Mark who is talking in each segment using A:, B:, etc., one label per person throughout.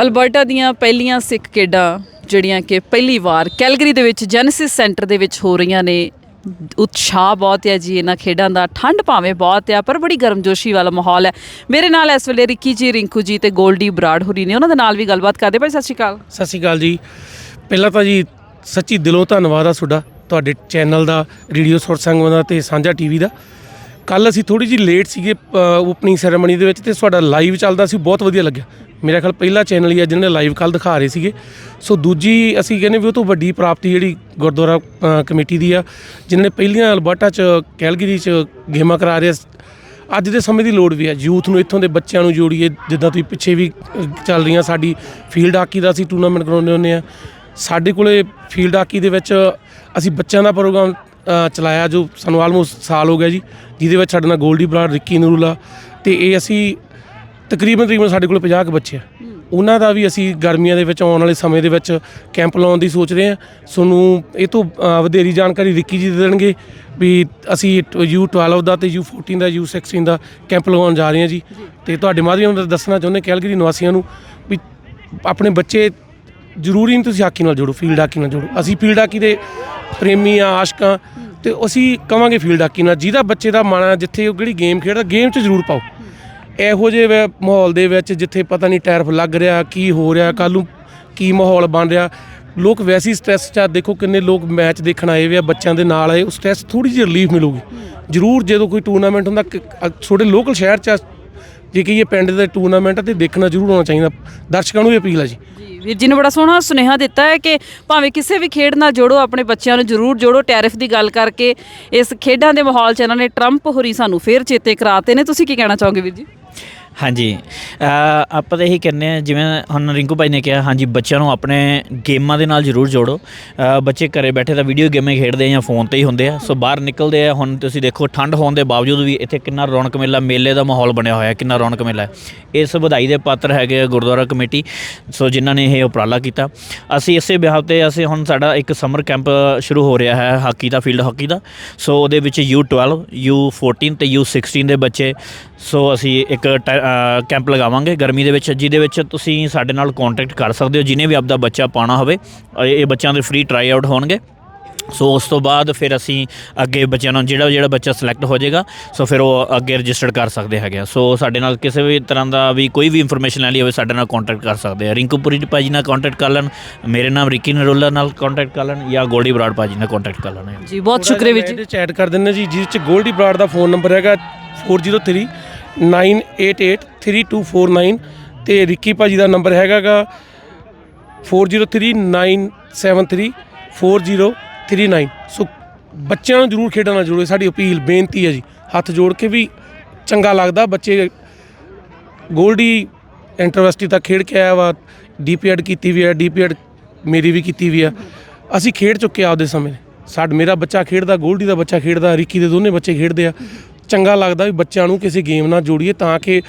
A: Alberta ਦੀਆਂ ਪਹਿਲੀਆਂ ਸਿੱਖ ਖੇਡਾਂ, ਜਿਹੜੀਆਂ ਕਿ ਪਹਿਲੀ ਵਾਰ ਕੈਲਗਰੀ ਦੇ ਵਿੱਚ ਜੈਨਸਿਸ ਸੈਂਟਰ ਦੇ ਵਿੱਚ ਹੋ ਰਹੀਆਂ ਨੇ। ਉਤਸ਼ਾਹ ਬਹੁਤ ਹੈ ਜੀ ਇਹਨਾਂ ਖੇਡਾਂ ਦਾ, ਠੰਡ ਭਾਵੇਂ ਬਹੁਤ ਹੈ, ਪਰ ਬੜੀ ਗਰਮਜੋਸ਼ੀ ਵਾਲਾ ਮਾਹੌਲ ਹੈ। ਮੇਰੇ ਨਾਲ ਇਸ ਵੇਲੇ ਰਿੱਕੀ ਜੀ, ਰਿੰਕੂ ਜੀ ਤੇ ਗੋਲਡੀ ਬਰਾੜ ਹੋਰੀ ਨੇ, ਉਹਨਾਂ ਦੇ ਨਾਲ ਵੀ ਗੱਲਬਾਤ ਕਰਦੇ ਭਾਈ, ਸਤਿ ਸ਼੍ਰੀ ਅਕਾਲ।
B: ਸਤਿ ਸ਼੍ਰੀ ਅਕਾਲ ਜੀ। ਪਹਿਲਾਂ ਤਾਂ ਜੀ, ਸੱਚੀ ਦਿਲੋਂ ਧੰਨਵਾਦ ਆ ਤੁਹਾਡਾ, ਤੁਹਾਡੇ ਚੈਨਲ ਦਾ, ਰੇਡੀਓ ਸੁਰ ਦਾ ਤੇ ਸਾਂਝਾ ਟੀਵੀ ਦਾ। ਕੱਲ ਅਸੀਂ ਥੋੜੀ ਜਿਹੀ ਲੇਟ ਸੀਗੇ ਓਪਨਿੰਗ ਸੈਰੇਮਨੀ ਦੇ ਵਿੱਚ ਤੇ ਤੁਹਾਡਾ ਲਾਈਵ ਚੱਲਦਾ ਸੀ, ਬਹੁਤ ਵਧੀਆ ਲੱਗਿਆ। ਮੇਰਾ ਖਿਆਲ ਪਹਿਲਾ ਚੈਨਲ ਹੀ ਆ ਜਿਹਨੇ ਲਾਈਵ ਕੱਲ ਦਿਖਾ ਰਹੇ ਸੀਗੇ। ਸੋ ਦੂਜੀ ਅਸੀਂ ਕਹਿੰਦੇ ਵੀ ਉਹ ਤੋਂ ਵੱਡੀ ਪ੍ਰਾਪਤੀ ਜਿਹੜੀ ਗੁਰਦੁਆਰਾ ਕਮੇਟੀ ਦੀ ਆ ਜਿਨ੍ਹਾਂ ਨੇ ਪਹਿਲੀਆਂ ਅਲਬਰਟਾ ਚ ਕੈਲਗਰੀ ਚ ਗੇਮਾਂ ਕਰਾ ਰਹੇ ਅੱਜ ਦੇ ਸਮੇਂ ਦੀ ਲੋੜ ਵੀ ਹੈ ਯੂਥ ਨੂੰ ਇੱਥੋਂ ਦੇ ਬੱਚਿਆਂ ਨੂੰ ਜੋੜੀਏ ਜਿੱਦਾਂ ਤੁਸੀਂ ਪਿੱਛੇ ਵੀ ਅ, ਚੱਲ ਰਹੀਆਂ ਸਾਡੀ ਫੀਲਡ ਹਾਕੀ ਦਾ ਅਸੀਂ ਟੂਰਨਾਮੈਂਟ ਕਰਾਉਂਦੇ ਹੁੰਦੇ ਆ। ਸਾਡੇ ਕੋਲੇ ਫੀਲਡ ਹਾਕੀ ਦੇ ਵਿੱਚ ਅਸੀਂ ਬੱਚਿਆਂ ਦਾ ਪ੍ਰੋਗਰਾਮ ਚਲਾਇਆ ਜੋ ਸਾਨੂੰ ਆਲਮੋਸਟ ਸਾਲ ਹੋ ਗਿਆ ਜੀ ਜਿਹਦੇ ਵਿੱਚ ਸਾਡੇ ਨਾਲ ਗੋਲਡੀ ਬਰਾਡ ਰਿੱਕੀ ਨਰੂਲਾ ਤੇ ਇਹ ਅਸੀਂ ਤਕਰੀਬਨ ਤਕਰੀਬਨ ਸਾਡੇ ਕੋਲ 50 ਕੁ ਬੱਚੇ ਆ। ਉਹਨਾਂ ਦਾ ਵੀ ਅਸੀਂ ਗਰਮੀਆਂ ਦੇ ਵਿੱਚ ਆਉਣ ਵਾਲੇ ਸਮੇਂ ਦੇ ਵਿੱਚ ਕੈਂਪ ਲਾਉਣ ਦੀ ਸੋਚ ਰਹੇ ਹਾਂ। ਤੁਹਾਨੂੰ ਇਹ ਤੋਂ ਅ, ਵਧੇਰੀ ਜਾਣਕਾਰੀ ਰਿੱਕੀ ਜੀ ਦੇ ਦੇਣਗੇ ਵੀ ਅਸੀਂ U12 ਦਾ ਤੇ U14 ਦਾ U16 ਦਾ ਕੈਂਪ ਲਗਾਉਣ ਜਾ ਰਹੇ ਹਾਂ ਜੀ। ਤੇ ਤੁਹਾਡੇ ਮਾਧਿਅਮ ਨਾਲ ਦੱਸਣਾ ਚਾਹੁੰਦੇ ਕੈਲਗਰੀ ਨਿਵਾਸੀਆਂ ਨੂੰ ਵੀ ਆਪਣੇ ਬੱਚੇ ਜ਼ਰੂਰੀ ਨਹੀਂ ਤੁਸੀਂ ਹਾਕੀ ਨਾਲ ਜੋੜੋ ਫੀਲਡ ਹਾਕੀ ਨਾਲ ਜੋੜੋ। ਅਸੀਂ ਫੀਲਡ ਹਾਕੀ ਦੇ ਪ੍ਰੇਮੀ ਆ ਆਸ਼ਕਾਂ ਤੇ ਅਸੀਂ ਕਵਾਂਗੇ ਫੀਲਡ ਹਾਕੀ ਨਾਲ ਜਿਹਦਾ ਬੱਚੇ ਦਾ ਮਨ ਆ ਜਿੱਥੇ ਉਹ ਜਿਹੜੀ ਗੇਮ ਖੇਡਦਾ ਗੇਮ 'ਚ ਜ਼ਰੂਰ ਪਾਓ। ਇਹੋ ਜਿਹੇ ਵੇ- ਮਾਹੌਲ ਦੇ ਵਿੱਚ ਜਿੱਥੇ ਪਤਾ ਨਹੀਂ ਟੈਰਫ ਲੱਗ ਰਿਹਾ ਕੀ ਹੋ ਰਿਹਾ ਕੱਲ੍ਹ ਨੂੰ ਕੀ ਮਾਹੌਲ ਬਣ ਰਿਹਾ। ਲੋਕ ਵੈਸੇ ਹੀ ਸਟ੍ਰੈਸ 'ਚ ਆ ਦੇਖੋ ਕਿੰਨੇ ਲੋਕ ਮੈਚ ਦੇਖਣ ਆਏ ਵੇ ਆ ਬੱਚਿਆਂ ਦੇ ਨਾਲ ਆਏ ਉਹ ਸਟ੍ਰੈਸ ਥੋੜੀ ਜਿਹੀ ਰਿਲੀਫ ਮਿਲੂਗੀ। ਜ਼ਰੂਰ ਜਦੋਂ ਕੋਈ ਟੂਰਨਾਮੈਂਟ ਹੁੰਦਾ ਕਿ- ਅ- ਤੁਹਾਡੇ ਲੋਕਲ ਸ਼ਹਿਰ 'ਚ ਆ, ਜੇ ਕਹੀਏ ਪਿੰਡ ਦੇ ਟੂਰਨਾਮੈਂਟ ਆ ਤੇ ਦੇਖਣਾ ਜ਼ਰੂਰ ਆਉਣਾ ਚਾਹੀਦਾ। ਦਰਸ਼ਕਾਂ ਨੂੰ ਵੀ ਅਪੀਲ ਹੈ ਜੀ।
A: ਜੀ ਵੀਰ ਜੀ ਨੇ ਬੜਾ ਸੋਹਣਾ ਸੁਨੇਹਾ ਦਿੱਤਾ ਹੈ ਕਿ ਭਾਵੇਂ ਕਿਸੇ ਵੀ ਖੇਡ ਨਾਲ ਜੋੜੋ ਆਪਣੇ ਬੱਚਿਆਂ ਨੂੰ ਜ਼ਰੂਰ ਜੋੜੋ। ਟੈਰਿਫ ਦੀ ਗੱਲ ਕਰਕੇ ਇਸ ਖੇਡਾਂ ਦੇ ਮਾਹੌਲ 'ਚ ਇਹਨਾਂ ਨੇ ਟਰੰਪ ਹੋਰੀ ਸਾਨੂੰ ਫੇਰ ਚੇਤੇ ਕਰਾਤੇ ਨੇ। ਤੁਸੀਂ ਕੀ ਕਹਿਣਾ ਚਾਹੋਗੇ ਵੀਰ ਜੀ?
C: ਹਾਂਜੀ। ਆਪਾਂ ਤਾਂ ਇਹੀ ਕਹਿੰਦੇ ਆ ਜਿਵੇਂ ਹੁਣ ਰਿੰਕੂ ਭਾਈ ਨੇ ਕਿਹਾ, ਹਾਂਜੀ, ਬੱਚਿਆਂ ਨੂੰ ਆਪਣੇ ਗੇਮਾਂ ਦੇ ਨਾਲ ਜ਼ਰੂਰ ਜੋੜੋ। ਬੱਚੇ ਘਰੇ ਬੈਠੇ ਤਾਂ ਵੀਡੀਓ ਗੇਮਾਂ ਖੇਡਦੇ ਆ ਜਾਂ ਫੋਨ ਤੇ ਹੀ ਹੁੰਦੇ ਆ। ਸੋ ਬਾਹਰ ਨਿਕਲਦੇ ਆ, ਹੁਣ ਤੁਸੀਂ ਦੇਖੋ, ਠੰਡ ਹੋਣ ਦੇ ਬਾਵਜੂਦ ਵੀ ਇੱਥੇ ਕਿੰਨਾ ਰੌਣਕ ਮੇਲਾ, ਮੇਲੇ ਦਾ ਮਾਹੌਲ ਬਣਿਆ ਹੋਇਆ, ਕਿੰਨਾ ਰੌਣਕ ਮੇਲਾ ਇਸ ਵਧਾਈ ਦੇ ਪਾਤਰ ਹੈਗੇ ਆ ਗੁਰਦੁਆਰਾ ਕਮੇਟੀ, ਸੋ ਜਿਨ੍ਹਾਂ ਨੇ ਇਹ ਉਪਰਾਲਾ ਕੀਤਾ। ਅਸੀਂ ਇਸੇ ਬਿਹਾਵ ਤੇ, ਅਸੀਂ ਹੁਣ ਸਾਡਾ ਇੱਕ ਸਮਰ ਕੈਂਪ ਸ਼ੁਰੂ ਹੋ ਰਿਹਾ ਹੈ, ਹਾਕੀ ਦਾ ਫੀਲਡ ਹਾਕੀ ਦਾ। ਸੋ ਉਹਦੇ ਵਿੱਚ U12 U14 ਤੇ U16 ਦੇ ਬੱਚੇ, ਸੋ ਅਸੀਂ ਇੱਕ ਟੈ- ਅ, ਕੈਂਪ ਲਗਾਵਾਂਗੇ। ਗਰਮੀ ਦੇ ਵਿੱਚ ਜਿਹਦੇ ਵਿੱਚ ਤੁਸੀਂ ਸਾਡੇ ਨਾਲ ਕੰਟੈਕਟ ਕਰ ਸਕਦੇ ਹੋ ਜਿਨੇ ਵੀ ਆਪਦਾ ਬੱਚਾ ਪਾਣਾ ਹੋਵੇ ਇਹ ਬੱਚਿਆਂ ਦੇ ਫ੍ਰੀ ਟਰਾਈ ਆਊਟ ਹੋਣਗੇ। ਸੋ ਉਸ ਤੋਂ ਬਾਅਦ ਫਿਰ ਅਸੀਂ ਅੱਗੇ ਬੱਚਿਆਂ ਨੂੰ ਜਿਹੜਾ ਜਿਹੜਾ ਬੱਚਾ ਸਿਲੈਕਟ ਹੋ ਜਾਏਗਾ ਸੋ ਫਿਰ ਉਹ ਅੱਗੇ ਰਜਿਸਟਰ ਕਰ ਸਕਦੇ ਹੈਗੇ ਆ। ਸੋ ਸਾਡੇ ਨਾਲ ਕਿਸੇ ਵੀ ਤਰ੍ਹਾਂ ਦਾ ਵੀ ਕੋਈ ਵੀ ਇਨਫੋਰਮੇਸ਼ਨ ਲੈਣੀ ਹੋਵੇ ਸਾਡੇ ਨਾਲ ਕੰਟੈਕਟ ਕਰ ਸਕਦੇ ਆ। ਰਿੰਕੂਪੁਰੀ ਭਾਜੀ ਨਾਲ ਕੰਟੈਕਟ ਕਰ ਲੈਣ ਮੇਰੇ ਨਾਮ ਰਿੱਕੀ ਨਰੋਲਾ ਨਾਲ ਕੰਟੈਕਟ ਕਰ ਲੈਣ ਜਾਂ ਗੋਲਡੀ ਬਰਾੜ ਭਾਜੀ ਨਾਲ ਕੰਟੈਕਟ ਕਰ ਲੈਣ।
A: ਜੀ ਬਹੁਤ ਸ਼ੁਕਰੀਆ ਜੀ।
B: ਇਹਦੇ ਚ ਐਡ ਕਰ ਦਿੰਦੇ ਜੀ ਜਿਸ ਚ ਗੋਲਡੀ ਬਰਾੜ ਦਾ ਫੋਨ ਨੰਬਰ ਹੈਗਾ 403 9883249 ਤੇ ਰਿੱਕੀ ਭਾਜੀ ਦਾ ਨੰਬਰ ਹੈਗਾਗਾ 4039734039 ਸੋ ਬੱਚਿਆਂ ਨੂੰ ਜ਼ਰੂਰ ਖੇਡਣ ਨਾਲ ਜੁੜੋ ਸਾਡੀ ਅਪੀਲ ਬੇਨਤੀ ਹੈ ਜੀ ਹੱਥ ਜੋੜ ਕੇ ਵੀ ਚੰਗਾ ਲੱਗਦਾ ਬੱਚੇ ਗੋਲਡੀ ਇੰਟਰਵਿਊਸਟੀ ਤੱਕ ਖੇਡ ਕੇ ਆਇਆ ਵਾ ਡੀਪੀਐਡ ਕੀਤੀ ਵੀ ਹੈ ਡੀਪੀਐਡ ਮੇਰੀ ਵੀ ਕੀਤੀ ਵੀ ਆ ਅਸੀਂ ਖੇਡ ਚੁੱਕੇ ਆ ਆਪਦੇ ਸਮੇਂ ਸਾਡ ਮੇਰਾ ਬੱਚਾ ਖੇਡਦਾ ਗੋਲਡੀ ਦਾ ਬੱਚਾ ਖੇਡਦਾ ਰਿੱਕੀ ਦੇ ਦੋਨੇ ਬੱਚੇ ਖੇਡਦੇ ਆ ਚੰਗਾ ਲੱਗਦਾ ਵੀ ਬੱਚਿਆਂ ਨੂੰ ਕਿਸੇ ਗੇਮ ਨਾਲ ਜੋੜੀਏ ਤਾਂ ਕਿ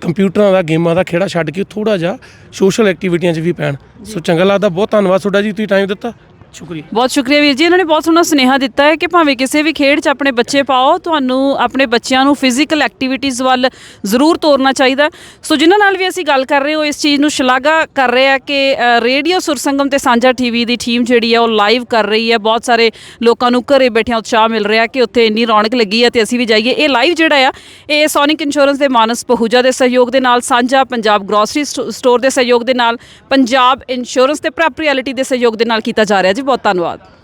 B: ਕੰਪਿਊਟਰਾਂ ਦਾ, ਗੇਮਾਂ ਦਾ ਖੇੜਾ ਛੱਡ ਕੇ ਥੋੜਾ ਜਿਹਾ ਸੋਸ਼ਲ ਐਕਟੀਵਿਟੀਆਂ 'ਚ ਵੀ ਪੈਣ। ਸੋ ਚੰਗਾ ਲੱਗਦਾ, ਬਹੁਤ ਧੰਨਵਾਦ ਤੁਹਾਡਾ ਜੀ, ਤੁਸੀਂ ਟਾਈਮ ਦਿੱਤਾ। ਸ਼ੁਕਰੀਆ।
A: ਬਹੁਤ ਸ਼ੁਕਰੀਆ ਵੀਰ ਜੀ, ਇਹਨਾਂ ਨੇ ਬਹੁਤ ਸੋਹਣਾ ਸੁਨੇਹਾ ਦਿੱਤਾ ਹੈ ਕਿ ਭਾਵੇਂ ਕਿਸੇ ਵੀ ਖੇਡ 'ਚ ਆਪਣੇ ਬੱਚੇ ਪਾਓ, ਤੁਹਾਨੂੰ ਆਪਣੇ ਬੱਚਿਆਂ ਨੂੰ ਫਿਜ਼ੀਕਲ ਐਕਟੀਵਿਟੀਜ਼ ਵੱਲ ਜ਼ਰੂਰ ਤੋਰਨਾ ਚਾਹੀਦਾ ਸੋ ਜਿਨ੍ਹਾਂ ਨਾਲ ਵੀ ਅਸੀਂ ਗੱਲ ਕਰ ਰਹੇ ਹੋ ਇਸ ਚੀਜ਼ ਨੂੰ ਸ਼ਲਾਘਾ ਕਰ ਰਹੇ ਆ ਕਿ ਰੇਡੀਓ ਸੁਰਸੰਗਮ ਤੇ ਸਾਂਝਾ ਟੀਵੀ ਦੀ ਟੀਮ ਜਿਹੜੀ ਹੈ ਉਹ ਲਾਈਵ ਕਰ ਰਹੀ ਹੈ। ਬਹੁਤ ਸਾਰੇ ਲੋਕਾਂ ਨੂੰ ਘਰੇ ਬੈਠਿਆਂ ਉਤਸ਼ਾਹ ਮਿਲ ਰਿਹਾ ਕਿ ਉੱਥੇ ਇੰਨੀ ਰੌਣਕ ਲੱਗੀ ਹੈ ਤੇ ਅਸੀਂ ਵੀ ਜਾਈਏ। ਇਹ ਲਾਈਵ ਜਿਹੜਾ ਆ, ਇਹ ਸੋਨਿਕ ਇੰਸ਼ੋਰੈਂਸ ਦੇ ਮਾਨਸ ਪਹੂਜਾ ਦੇ ਸਹਿਯੋਗ ਦੇ ਨਾਲ, ਸਾਂਝਾ ਪੰਜਾਬ ਗਰੋਸਰੀ ਸਟੋਰ ਦੇ ਸਹਿਯੋਗ ਦੇ ਨਾਲ, ਪੰਜਾਬ ਇੰਸ਼ੋਰੈਂਸ ਤੇ ਪ੍ਰੈਪਰੀਐਲਿਟੀ ਦੇ ਸਹਿਯੋਗ ਦੇ ਨਾਲ ਕੀਤਾ ਜਾ ਰਿਹਾ ਜੀ। ਬਹੁਤ ਧੰਨਵਾਦ।